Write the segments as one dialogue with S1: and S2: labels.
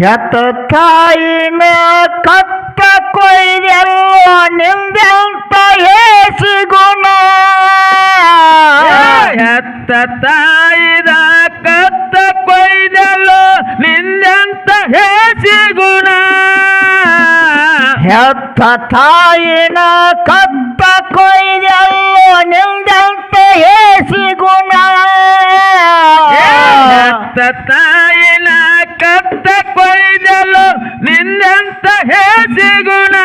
S1: ಹೆತ್ತ ತಾಯಿನ ಕತ್ತ ಕೊಯ್ದೆಲ್ಲೋ ನಿಂದೆಂತ ಹೇಸಿ ಗುಣ
S2: ಹೆತ್ತ ತಾಯಿದ ಕತ್ತ ಕೊಯ್ದಲು ನಿಂದೆಂತ ಹೇಸಿ ಗುಣ
S1: ಹೆತ್ತ ತಾಯಿನ ಕತ್ತ ಕೊಯ್ದೆಲ್ಲೋ ನಿಂದೆಂತ ಹೇಸಿ ಗುಣ
S2: ಹೆತ್ತ ತಾಯಿನ ಕತ್ತ ಪೈದಲು ನಿನ್ನಂತ ಹೇಸಿ ಗುಣ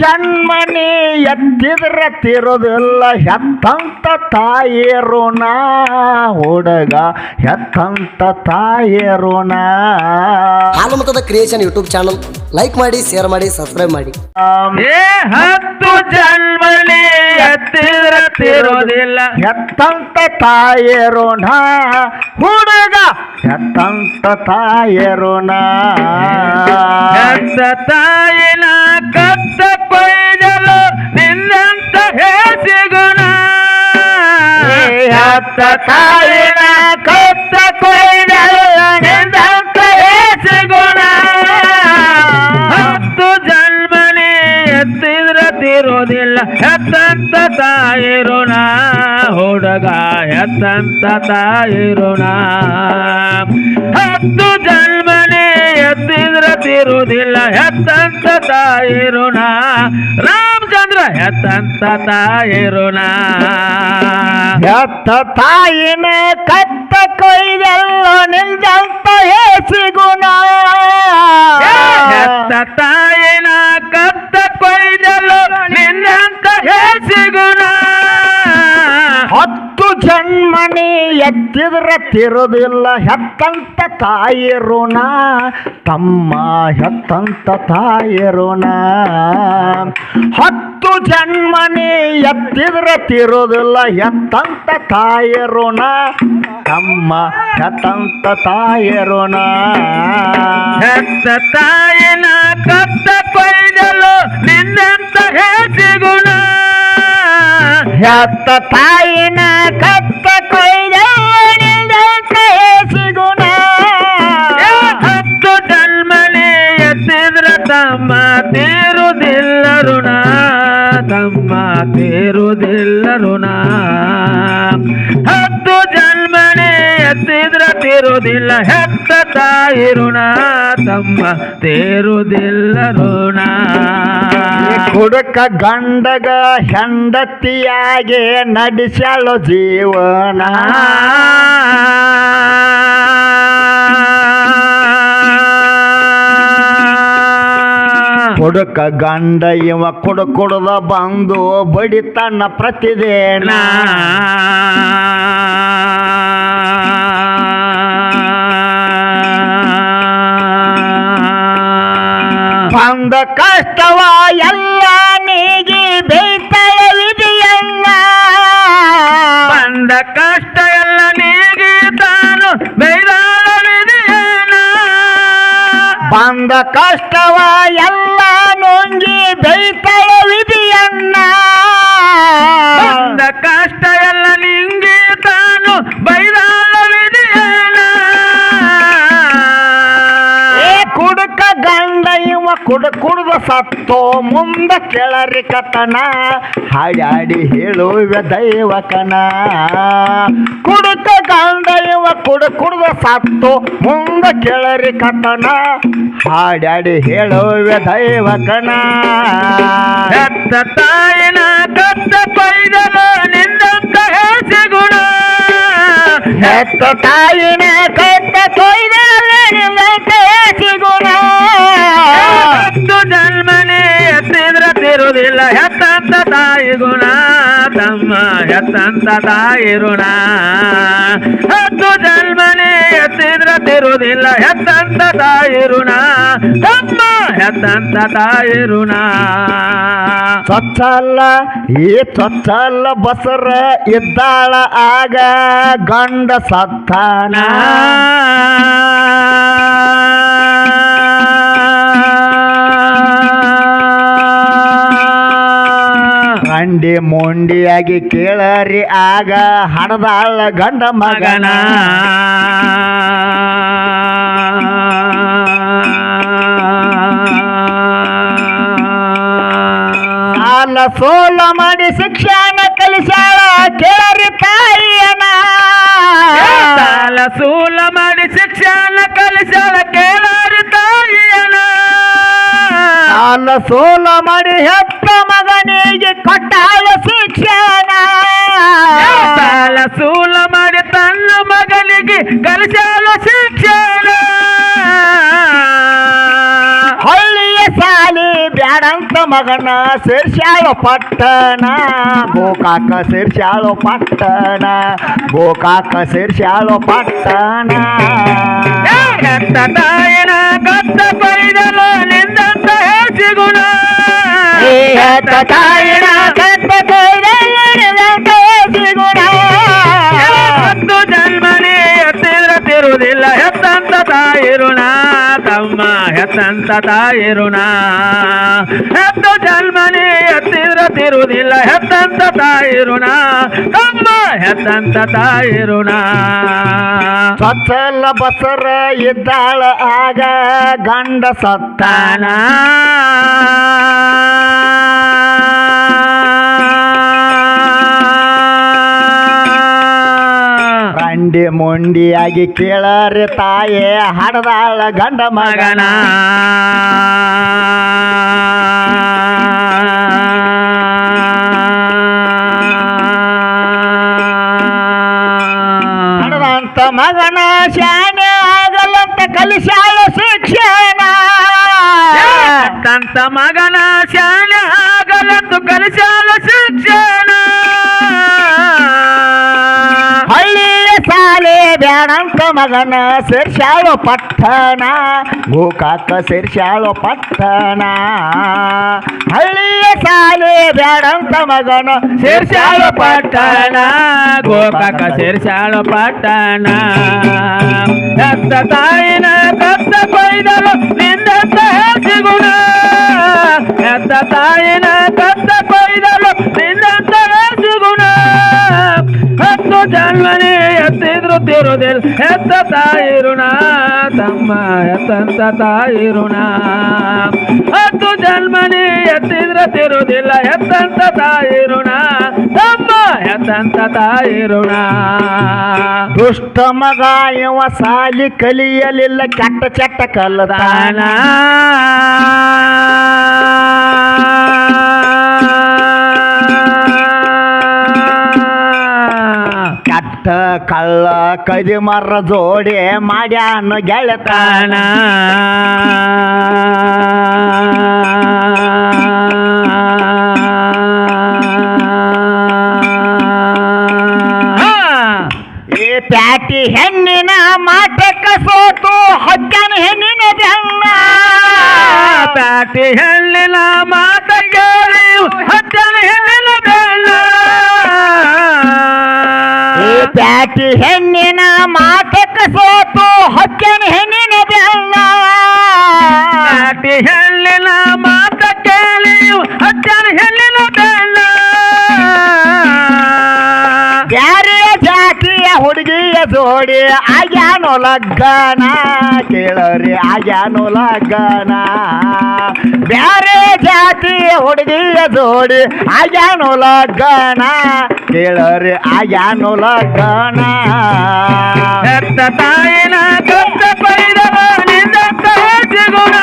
S1: ಜನ್ಮನಿ ಎದ್ದಿದ್ರ ತಿರೋದಿಲ್ಲ. ಹೆತ್ತಂತ ತಾಯಿರುಣ ಹುಡುಗ ಹೆತ್ತಂತ ತಾಯಿರುಣ
S3: ಹಾಲುಮತದ ಕ್ರಿಯೇಷನ್ ಯೂಟ್ಯೂಬ್ ಚಾನಲ್ ಲೈಕ್ ಮಾಡಿ ಶೇರ್ ಮಾಡಿ ಸಬ್ಸ್ಕ್ರೈಬ್ ಮಾಡಿ.
S2: ಏ ಹತ್ತು ಜನ್ಮನಿ ಎದ್ದಿದ್ರ ತಿರೋದಿಲ್ಲ.
S1: ಹೆತ್ತಂತ ತಾಯಿರುಣ ಹುಡುಗ ಹೆತ್ತಂತ ತಾಯಿಯರು
S2: ಹೆತ್ತ ತಾಯಿನ ಕತ್ತ ಕೊಯ್ದಲು ನಿನ್ನಂತ ಹೇಸಿ ಗುಣ
S1: ಹೆತ್ತ ತಾಯಿನ ಕತ್ತ ಕೊಯ್ದಲು ನಿನ್ನಂತ ಹೇಸಿ ಗುಣ.
S2: ಹತ್ತು ಜನ್ಮನೆ ಎತ್ತಿದ್ರ ತಿರೋದಿಲ್ಲ ಹೆತ್ತಂತ ತಾಯಿರುಣ. ಹುಡುಗ ಹೆತ್ತಂತ ತಾಯಿರುಣ. ಹತ್ತು ಜನ್ಮನಿ ತಿರುವುದಿಲ್ಲ ಹೆತ್ತಂತ ತಾಯಿರುಣ. ರಾಮಚಂದ್ರ ಹೆತ್ತಂತ ತಾಯಿರುಣ.
S1: ಹೆತ್ತ ತಾಯಿನ ಕತ್ತ ಕೊಯ್ದೆಲ್ಲ ನಿಂಜಂತ ಹೇಸಿ ಗುಣ
S2: ಹೆತ್ತ ತಾಯಿನ ಕತ್ತ ಕೊಯ್ದಲು
S1: ಎತ್ತಿದ್ರ ತಿರುದಿಲ್ಲ ಹೆತ್ತಂತ ತಾಯಿ ಋಣ ತಮ್ಮ ಹೆತ್ತಂತ ತಾಯಿ ಋಣ ಹತ್ತು ಜನ್ಮನಿ ಎತ್ತಿದ್ರ ತಿರುದಿಲ್ಲ ಎತ್ತಂತ ತಾಯಿ ಋಣ ತಮ್ಮ ಹೆತ್ತಂತ ತಾಯಿ ಋಣ
S2: ಹೆತ್ತ ತಾಯಿನ ಕತ್ತ ಕೊಯ್ದಲು ನಿನ್ನಂತ ಹೇಸಿಗುಣ.
S1: ಹೆತ್ತ ತಾಯಿನ ಕತ್ತ ಕೊಯ್ದ
S2: ಹತ್ತು ಜನ್ಮಲಿ ಎತ್ತಿದ್ರ ತಮ್ಮ ತೀರುದಿಲ್ಲ ಋಣ ತಮ್ಮ ತೀರುದಿಲ್ಲ ಋಣ ಹತ್ತು ಜನ್ಮನೆ ಎತ್ತಿದ್ರ ತಿರುದಿಲ್ಲ, ಹೆತ್ತ ತಾಯಿ ಋಣ ತಮ್ಮ ತೇರುದಿಲ್ಲ ಋಣ
S1: ಕುಡುಕ ಗಂಡಗ ಹೆಂಡತಿಯಾಗೆ ನಡೆಸಲು ಜೀವನ. ಹುಡುಕ ಗಂಡ ಇವ ಕುಡು ಕುಡ್ದ ಬಂದು ಬಡಿತನ ಪ್ರತಿದೇನ. ಬಂದ ಕಷ್ಟವ ಎಲ್ಲ
S2: ಕಷ್ಟ ಎಲ್ಲ ನೀಗಿ ತಾನು ಬೈದಾಳಿದೆಯೇನ
S1: ಬಂದ ಕಷ್ಟವ ಎಲ್ಲ ನುಂಗಿ ಬೈತಾಳವಿದೆಯನ್ನ
S2: ಬಂದ ಕಷ್ಟ ಎಲ್ಲ ನಿಂಗಿ ತಾನು ಬೈದಾಳಿದೆಯೇನ
S1: ಕುಡುಕ ಗಂಡ ಇವ ಕುಡ ಕುಡ್ದ ಸತ್ತೋ ಮುಂದ ಕೆಳರಿ ಕತನ. ಹಾಡಾಡಿ ಹೇಳುವ ದೈವಕನ. ಕುಡುಕ ಗಂಡ ಇವ ಕುಡ ಕುಡ್ದ ಸತ್ತೋ ಮುಂದ ಕೆಳರಿ ಕತನ. ಹಾಡಾಡಿ ಹೇಳುವ ದೈವಕನ.
S2: ಹೆತ್ತ ತಾಯಿನ ಕತ್ತ ಪೈದಲು ನಿಂದ ಹೇಸಿ ಗುಣ
S1: ಹೆತ್ತ ತಾಯಿನ ಕತ್ತ ಕೊಯ್ದ
S2: ತಿರುದಿಲ್ಲ. ಹೆತ್ತಂತ ತಾಯಿ ಗುಣ ತಮ್ಮ ಹೆತ್ತಂತ ತಾಯಿ ಋಣ ಹತ್ತು ಜನ್ಮನೆ ಎತ್ತಿದ್ರ ತಿರುವುದಿಲ್ಲ ಹೆತ್ತಂತ ತಾಯಿ ಋಣ ತಮ್ಮ ಹೆತ್ತಂತ ತಾಯಿ ಋಣ
S1: ಸ್ವಚ್ಛಲ್ಲ ಈ ಸ್ವಚ್ಛಲ್ಲ ಬಸರ ಇದ್ದಾಳ ಆಗ ಗಂಡ ಸತ್ತಾನ. ಅಂಡಿ ಮೊಂಡಿಯಾಗಿ ಕೇಳರಿ ಆಗ ಹಣದಾಳ ಗಂಡ ಮಗನ.
S2: ಅಲ್ಲ
S1: ಸೋಲ ಮಾಡಿ ಶಿಕ್ಷಣ ಕಲಿಸಾಳ ಕೇಳರಿ ತಾಯಿಯನ.
S2: ಸು ಸಾಲ
S1: ಸೋಲ ಮಾಡಿ ಹೆತ್ತ ಮಗನಿಗೆ ಕೊಟ್ಟಾಳ ಶಿಕ್ಷಣ.
S2: ಸಾಲ ಸೂಲ ಮಾಡಿ ತನ್ನ ಮಗನಿಗೆ ಕಲಿಸಲ ಶಿಕ್ಷಣ.
S1: ಹಳ್ಳಿಯ ಸಾಲಿ ಬ್ಯಾಡಂತ ಮಗನ ಸೇರ್ಸ್ಯಾಳು ಪಟ್ಟಣ. ಗೋಕಾಕ ಸೇರ್ಸ್ಯಾಳು ಪಟ್ಟಣ. ಗೋಕಾಕ ಸೇರ್ಸ್ಯಾಳು ಪಟ್ಟಣ.
S2: ಕತ್ತ ತಾಯಿನ ಕತ್ತ ನಿಂದಂತ ಸಿಗುಣ
S1: ಏ
S2: ಜನ್ಮನೇ ಎತ್ತಿದ್ರ ತಿರುವುದಿಲ್ಲ ಹೆತ್ತಂತ ತಾಯಿರುಣ ತಮ್ಮ ಹೆತ್ತಂತ ತಾಯಿರುಣ. ಹೆತ್ತ ಜನ್ಮನಿ ಎತ್ತಿದ್ರ ತಿರುವುದಿಲ್ಲ, ಹೆತ್ತಂತ ತಾಯಿರುಣ. ತಮ್ಮ ಹೆತ್ತಂತ ತಾಯಿರುಣ.
S1: ಸತ್ತಲ್ಲ ಬಸರ ಇದ್ದಾಳ, ಆಗ ಗಂಡ ಸತ್ತಾನ. ರಂಡಿ ಮುಂಡಿಯಾಗಿ ಕೇಳರೆ ತಾಯೇ ಹಡದಾಳ ಗಂಡ ಮಗನ. ಸಾಲೆ ಬ್ಯಾಡಂತ ಮಗನ ಸೇರ್ಸಾಳು ಪಟ್ಟಣ ಗೋಕಾಕ ಸೇರ್ಸಾಳು ಪಟ್ಟಣ ಹಳ್ಳಿಯ ಸಾಲೆ ಬ್ಯಾಡಂತ ಮಗನ
S2: ಸೇರ್ಸಾಳು ಪಟ್ಟಣ ಗೋಕಾಕ ಸೇರ್ಸಾಳು ಪಟ್ಟಣ ಎತ್ತ ತಾಯಿನ ಕತ್ತ ಕೊಯ್ದಲು ನಿಂದಂತ ಸಿಗುಣ ಎತ್ತ ತಾಯಿನ ಕತ್ತ ಕೊಯ್ದಲು ನಿಂದಂತ ಸಿಗುಣ ಹತ್ತು ಜನ್ಮನಿ ಎತ್ತಿದ್ರು ತಿರುದಿಲ್. ಎತ್ತ ತಾಯಿರುಣ ತಮ್ಮ ಎತ್ತಂತ ತಾಯಿರುಣ. ಹತ್ತು ಜನ್ಮನಿ ಎತ್ತಿದ್ರ ತಿರುದಿಲ್ಲ ಎತ್ತಂತ ತಾಯಿರುಣ ತಮ್ಮ ಎತ್ತಂತ ತಾಯಿರುಣ.
S1: ದುಷ್ಟ ಮಗ ಇವ ಸಾಲಿ ಕಲಿಯಲಿಲ್ಲ ಕೆಟ್ಟ ಚಟ್ಟ ಕಲ್ಲದಾನ ಕಳ್ಳ ಕದಿ ಮರ ಜೋಡಿ ಮಾಡ್ಯಾನ ಗೆಳತಾನ.
S2: ತಾನ
S1: ಈ ಪ್ಯಾಟಿ ಹೆಣ್ಣಿನ ಮಾಟಕ್ಕ ಸೋತು ಹೊಕ್ಕನ ಹೆಣ್ಣಿನ ಬೆನ್ನ
S2: ಪ್ಯಾಟಿ ಹೆಣ್ಣಿನ
S1: ಈ ಪ್ಯಾಟಿ ಹೆಣ್ಣಿನ ಮಾಟಕ್ಕ ಸೋತು ಹೊಕ್ಕನ ಹೆಣ್ಣಿನ ಜೋಡಿ ಆಗ್ಯಾನೋ ಲಗ್ಗನ? ಕೇಳರಿ, ಆಗ್ಯಾನೋ ಲಗ್ಗನ? ಬ್ಯಾರೆ ಜಾತಿ ಹುಡುಗಿಯ ಜೋಡಿ ಆಗ್ಯಾನೋ ಲಗ್ಗನ? ಕೇಳರಿ, ಆಗ್ಯಾನೋ ಲಗ್ಗನ?
S2: ಹೆತ್ತ ತಾಯಿನ ಸಿಗುಣ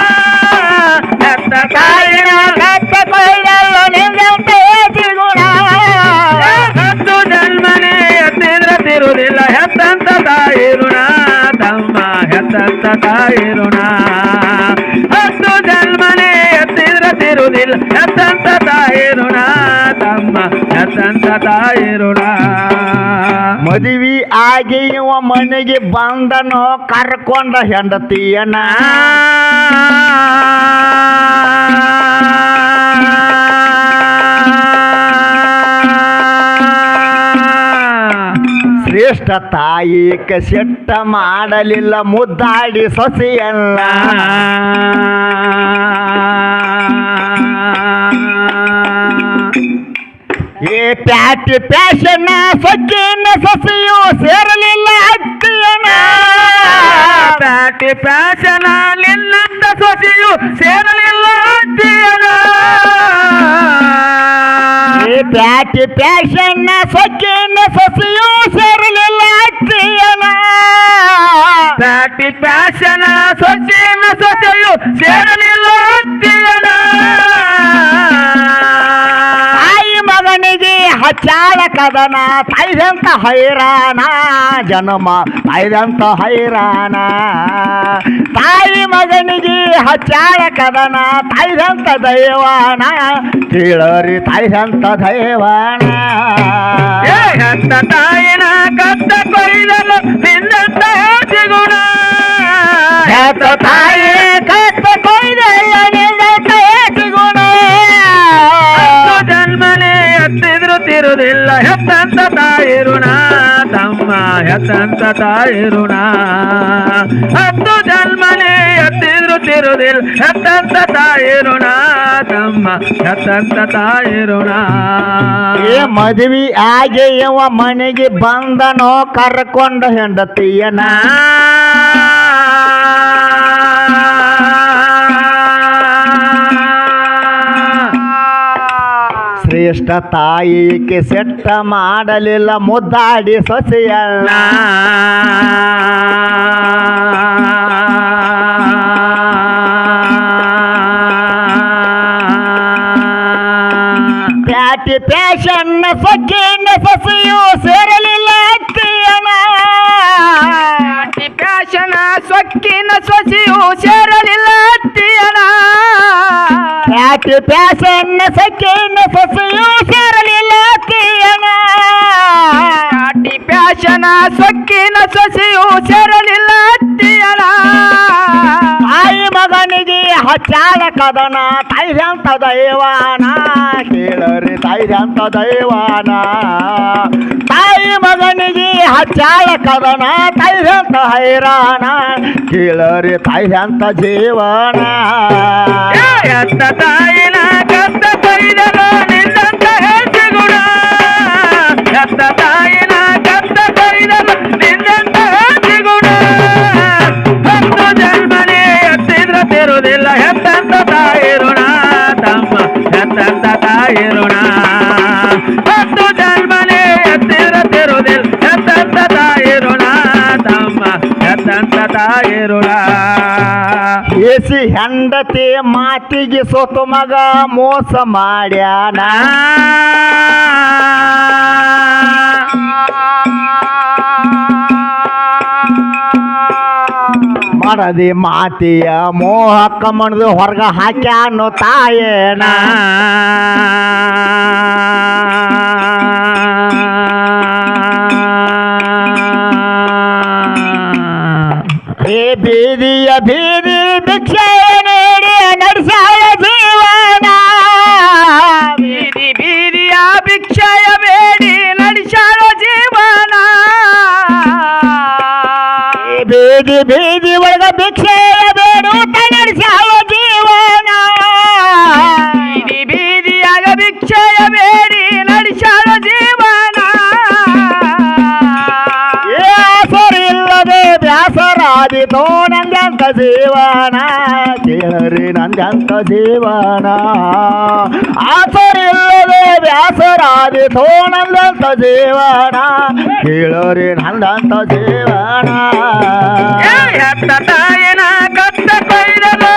S2: ಹೆತ್ತ ತಾಯಿನ ಹೆತ್ತಂತ ತಾಯಿರುಣ ಹತ್ತು ಜನ್ಮನೆ ಎತ್ತಿದ್ರ ತಿರುದಿಲ್ಲ. ಎತ್ತಂತ ತಾಯಿರುಣ ತಮ್ಮ ಎತ್ತಂತ ತಾಯಿರುಣ
S1: ಮದುವೆ ಆಗಿ ಮನೆಗೆ ಬಂದನೋ ಕರ್ಕೊಂಡ ಹೆಂಡತಿಯನ? ಶ್ರೇಷ್ಠ ತಾಯಿ ಕಸೆಟ್ಟ ಮಾಡಲಿಲ್ಲ ಮುದ್ದಾಡಿ ಸೊಸೆಯಲ್ಲ ಏ ಪ್ಯಾಟಿ ಪ್ಯಾಶನ ಸೊಕ್ಕಿನ ಸೊಸೆಯು ಸೇರಲಿಲ್ಲ ಅತ್ತಿಯನ
S2: ಪ್ಯಾಟಿ ಪ್ಯಾಶನ ನಿನ್ನಂತ ಸೊಸೆಯು ಸೇರಲಿಲ್ಲ ಅಜ್ಜಿಯನ
S1: ಪ್ಯಾಟಿ ಪ್ಯಾಶನ್ನ ಸೊಕ್ಕಿನ ಸಸಿಯೂ ಸೇರಲಿಲ್ಲ ಅತ್ತಿಯನ
S2: ಪ್ಯಾಟಿ ಪ್ಯಾಶನ ಸೊಸೆಯನ್ನ ಸಸಿಯೂ ಸೇರಲಿಲ್ಲ ಅತ್ತಿಯನ
S1: ತಾಯಿ ಮಗನಿಗೆ ಹಚ್ಚಾಳ ಕದನ ತಾಯ್ದಂತ ಹೈರಾಣ ಜನ್ಮ ತಾಯ್ದಂತ ಹೈರಾಣ. ತಾಯಿ ಮಗನಿಗೆ ಹಚ್ಚಾಳ ಕದನ ತಾಯ್ದಂತ ದೈವಾನ ಕೇಳರಿ ತಾಯ್ದಂತ ದೈವಾನ.
S2: ಏ ಹೆತ್ತ ತಾಯಿನ ಕತ್ತ ಕೊಯ್ದಲು ನಿನ್ನಂತ ಸಿಗುಣ.
S1: ಹೆತ್ತ ತಾಯಿ ಕತ್ತ ಕೊಯ್ದೆಲ್ಲ ನಿನ್ನಂತ ಸಿಗುಣ.
S2: ಜನ್ಮನೇ ಎತ್ತಿದ್ರು ತಿರುದಿಲ್ಲ ಹೆತ್ತಂತ ತಾಯಿರುಣ ತಮ್ಮ ಹೆತ್ತಂತ ತಾಯಿರುಣ ಹತ್ತು ಜನ್ಮನೆ ಎತ್ತಿದ್ರು ತಿರುದಿಲ್ ಹೆತ್ತಂತ ತಾಯಿರುಣ ತಮ್ಮ ಹೆತ್ತಂತ ತಾಯಿರುಣ
S1: ಏ ಮದುವೆ ಆಗಿ ಯವ ಮನೆಗೆ ಬಂದನೋ, ಕರ್ಕೊಂಡು ಹೆಂಡತಿಯನ. ಶ್ರೇಷ್ಠ ತಾಯಿಗೆ ಸೆಟ್ಟ ಮಾಡಲಿಲ್ಲ, ಮುದ್ದಾಡಿ ಸೊಸೆಯಲ್ಲ. ಪ್ಯಾಟಿ ಪ್ಯಾಶನ್ ಸಖಿನ ಸೊಸೆಯು ಸೇರಲಿಲ್ಲ ಅತ್ತಿಯನ
S2: ಪ್ಯಾಶನ ಸೊಕ್ಕಿನ ಸೊಸೆಯು ಸೇರಲಿಲ್ಲ ಅತ್ತಿಯನ
S1: ಪ್ಯಾಟಿ ಪ್ಯಾಶನ್ ಸೊಕ್ಕಿನ
S2: ಪ್ಯಾಶನ ಸೊಕ್ಕಿನ ಸೊಸೆಯು ಸೇರಲಿಲ್ಲ ಅತ್ತಿಯನ
S1: ತಾಯಿ ಮಗನಿಗೆ ಹಚ್ಚಾಳ ಕದನ ತೈರ್ಯಂತ ದೈವಾನ ಕೇಳರಿ ತೈರ್ಯಂತ ದೈವಾನ. ತಾಯಿ ಮಗನಿಗೆ ಹಚ್ಚಾಳ ಕದನ ತೈರ್ಯಂತ ಹೈರಾಣ ಕೇಳರಿ ತೈರ್ಯಂತ ಜೀವನ.
S2: ಎತ್ತ ತಾಯಿನ ಕತ್ತ ಕೊಯ್ದಲು ತಾಯಿರುಣ ಹತ್ತು ಜನ್ಮನೆ ಎತ್ತಿದ್ರ ಎತ್ತಂತ ತಾಯಿರುಣ ತಮ್ಮ. ಎತ್ತಂತ ತಾಯಿರುಣ
S1: ಏಸಿ ಹೆಂಡತಿ ಮಾತಿಗೆ ಸೊತ್ತು ಮಗ ಮೋಸ ಮಾಡ್ಯಾನ. ಮಾಡದಿ ಮಾತಿಯ ಮೋಹಕ್ಕ ಮಣದು ಹೊರಗ ಹಾಕ್ಯಾನು ತಾಯೇನ. ಏ ಬೀದಿಯ ಬೀದಿ ಭಿಕ್ಷೆ ನೀಡಿ ನಡೆಸಾಯ ಜೀವನ.
S2: ಬೀದಿ ಬೀದಿಯ ಭಿಕ್ಷಯ ಬೇಡಿ ನಡೆಸಾಳೋ
S1: ಬೀದಿ ಬೀದಿ ಒಳಗ ಭಿಕ್ಷೆ ಬೇಡು ನಡೆಸಾಳ ಜೀವನ.
S2: ಬೀದಿ ಬೀದಿಯಾಗ ಭಿಕ್ಷೆಯ ಬೇಡಿ ನಡೆಸಾಳೋ ಜೀವನ.
S1: ಏ ಆಸರಿಲ್ಲದೆ ಬ್ಯಾಸರಾದಿತೋ ನಂದ್ಯಂತ ಜೀವನ. ಕೇಳರಿ ನಂದಂತ ಜೀವನ. ಆಸರಿಲ್ಲದೆ ಬ್ಯಾಸರಾದಿತೋ ನಂದಂತ ಜೀವನ ಕೇಳೋರಿ ನಂದಂತ ಜೀವನ.
S2: ಏ ಹೆತ್ತ ತಾಯಿನ ಕತ್ತ ಕೊಯ್ದಲು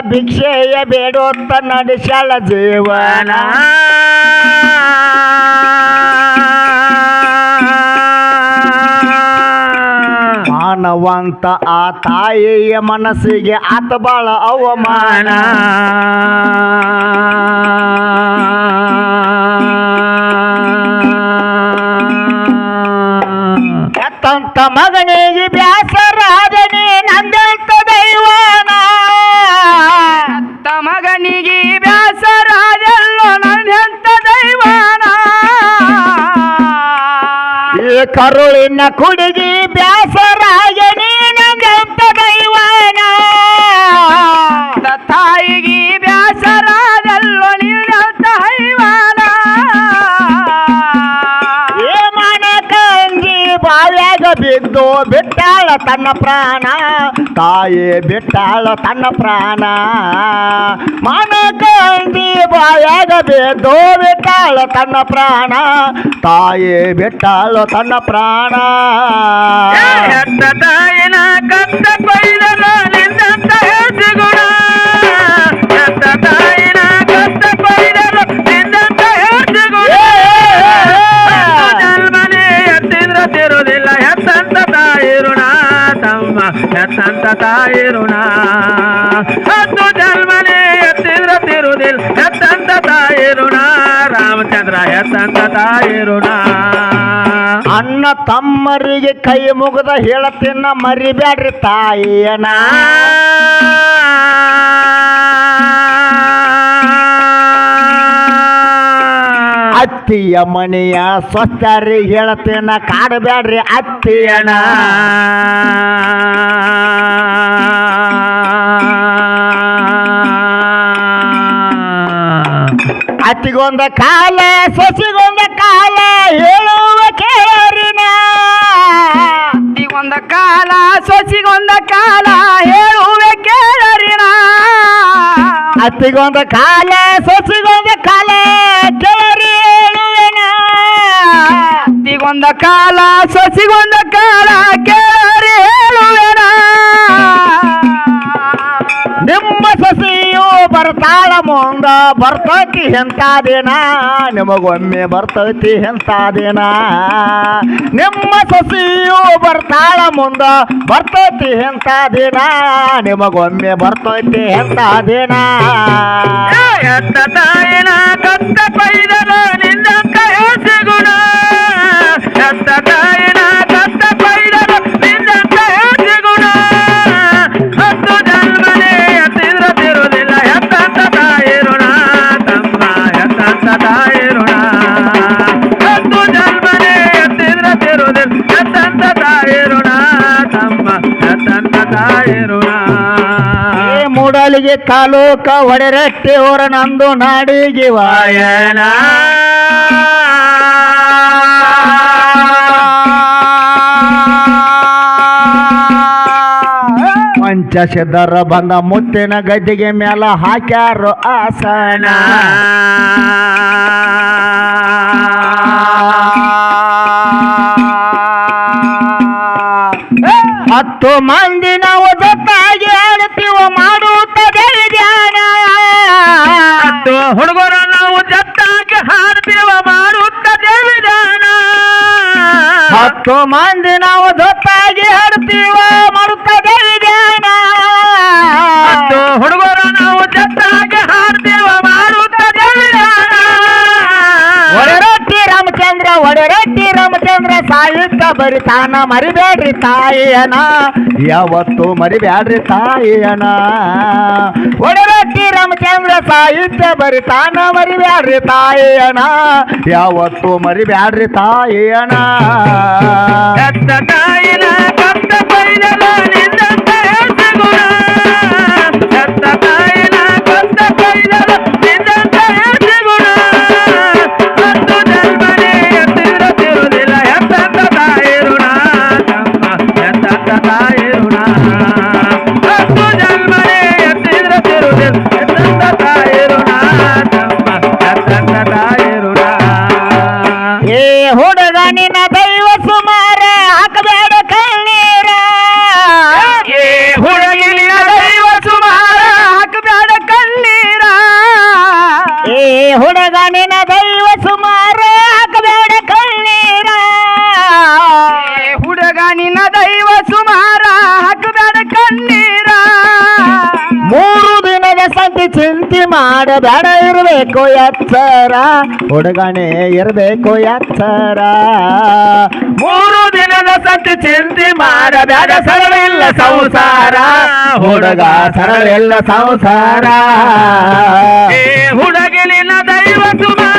S1: ಭಿಕ್ಷೆಯ ಬೇಡೋತ್ತ ನಡೆಸಲ ಜೀವನ. ಮಾನವಂತ ಆ ತಾಯಿಯ ಮನಸ್ಸಿಗೆ ಆತ ಬಾಳ ಅವಮಾನ. ಮಗನಿಗೆ ಬ್ಯಾಸರಾದನೆ
S2: ನನ್ನೆಂತ
S1: ಕುಡಿಗಿ ಬ್ಯಾಸರಾಯ ನೀನಂತ ದೈವನ.
S2: ತಾಯಿಗಿ ಬ್ಯಾಸರಾದಲ್ಲೋ ನಿನ್ನಂತ ಹೈವಾನ
S1: ಏ ಮನಕಂಜಿ ಬಾವ್ಯಾಗ ಬಿದ್ದು ಬಿಟ್ಟಾಳ ತನ್ನ ಪ್ರಾಣ. ತಾಯಿ ಬಿಟ್ಟಾಳ ತನ್ನ ಪ್ರಾಣ. ಮನಕಂಜಿ ಬಾವ್ಯಾಗ ಬಿದ್ದು ಬಿಟ್ಟಾಳ ತನ್ನ ಪ್ರಾಣ. ತಾಯಿ ಬಿಟ್ಟಾಳ ತನ್ನ ಪ್ರಾಣ.
S2: ಹೆತ್ತ ತಾಯಿನ ಕತ್ತ ಕೊಯ್ದದ ನಿನ್ನಂತ ಹೆಸಗುಣ ಹೆತ್ತಂತ ತಾಯಿ ಋಣ ಹತ್ತು ಜನ್ಮನೇ ಎತ್ತಿದ್ರ ತಿರುವುದಿಲ್ಲ ಹೆತ್ತಂತ ತಾಯಿ ಋಣ ರಾಮಚಂದ್ರ ಹೆತ್ತಂತ ತಾಯಿ ಋಣ
S1: ಅಣ್ಣ ತಮ್ಮರಿಗೆ ಕೈ ಮುಗಿದ ಹೇಳತ್ತಿನ ಮರಿಬ್ಯಾಡ್ರಿ ತಾಯಿಯನ ಅತ್ತಿಯ ಮನೆಯ ಸ್ವಚ್ಛರಿ ಹೇಳತ್ತೇನ ಕಾಡಬೇಡ್ರಿ ಅತ್ತಿಯಣ ಅತ್ತಿಗೊಂದ ಕಾಲ, ಸೊಸಿಗೊಂದ ಕಾಲ, ಹೇಳುವ ಕೇಳರಿನ.
S2: ಅತ್ತಿಗೊಂದ ಕಾಲ, ಸೊಸಿಗೊಂದ ಕಾಲ, ಹೇಳುವೆ ಕೇಳರಿನ.
S1: ಅತ್ತಿಗೊಂದ ಕಾಲ ಸೊಸಿಗೊಂದ
S2: ಒಂದ ಕಾಲ ಸಸಿಗೊಂದ ಕಾಲ ಕೇಳರಿ ಹೇಳುವೆನ?
S1: ನಿಮ್ಮ ಸಸಿಯು ಬರ್ತಾಳ ಮುಂದ, ಬರ್ತೈತಿ ಎಂತ ದಿನ ನಿಮಗೊಮ್ಮೆ ಬರ್ತೈತಿ ಎಂತ ದಿನ ನಿಮ್ಮ ಸಸಿಯು ಬರ್ತಾಳ ಮುಂದ, ಬರ್ತೈತಿ ಎಂತ ದಿನ ನಿಮಗೊಮ್ಮೆ ಬರ್ತೈತಿ ಎಂತ ದಿನ
S2: ಎತ್ತ ತಾಯಿನ ಕತ್ತ ಪೈದನ
S1: ಏ ಕಾಲೋಕ ತಾಲೂಕ ಒಡೆರಟ್ಟಿ ಹೊರ ನಂದು ನಾಡಿಗೆ ವಾಯನ ಪಂಚಶದರ ಬಂದ ಮುತ್ತಿನ ಗದ್ದಿಗೆ ಮೇಲ ಹಾಕ್ಯಾರು ಆಸನ. ಹತ್ತು ಮಂದಿ ನಾವು ಜೊತ್ತಾಗಿ ಆಡ್ತೀವ ಧ್ಯಾನ
S2: ಹತ್ತು ಹುಡುಗರ ನಾವು ಜತ್ತಾಗಿ ಹಾಡ್ತೀವ ಮಾಡುತ್ತದೆ ವಿಧಾನ
S1: ಹತ್ತು ಮಂದಿ ನಾವು ಜೊತ್ತಾಗಿ ಆಡ್ತೀವ ಮಾಡುತ್ತದೆ ಧ್ಯಾನ
S2: ಹತ್ತು ಹುಡುಗರ ನಾವು ಜತ್ತಾಗಿ ಹಾಡ್ತೀವ ಮಾಡುತ್ತ
S1: ಒಡೆರಟ್ಟಿ ರಾಮಚಂದ್ರ, ಒಡರಟ್ಟಿ ರಾಮಚಂದ್ರ ಸಾಯುತ್ತ ಬರಿತಾನ ಮರಿಬೇಡ್ರಿ ತಾಯಿಯನ. ಯಾವತ್ತು ಮರಿಬ್ಯಾಡ್ರಿ ತಾಯಿಯನ. ಒಡರಟ್ಟಿ ರಾಮಚಂದ್ರ ಸಾಹಿತ್ಯ ಬರಿತಾನ ಮರಿಬ್ಯಾಡ್ರಿ ತಾಯಿಯನ. ಯಾವತ್ತು ಮರಿಬ್ಯಾಡ್ರಿ ತಾಯಿಯನ.
S2: ತಾಯಿನ ಕತ್ತ ಬೈದಲ
S1: ಮಾಡಬೇಡ ಇರಬೇಕು ಎತ್ತರ. ಹುಡುಗನೇ ಇರಬೇಕು ಎತ್ತರ.
S2: ಮೂರು ದಿನದ ಸತ್ಯ ಚಿಂತೆ ಮಾಡಬೇಡ ಸರಳಿಲ್ಲ ಸಂಸಾರ.
S1: ಹುಡುಗ ಸರಳೆಲ್ಲ ಸಂಸಾರ.
S2: ಹುಡುಗಿನ ದೈವ ಸುಮಾರ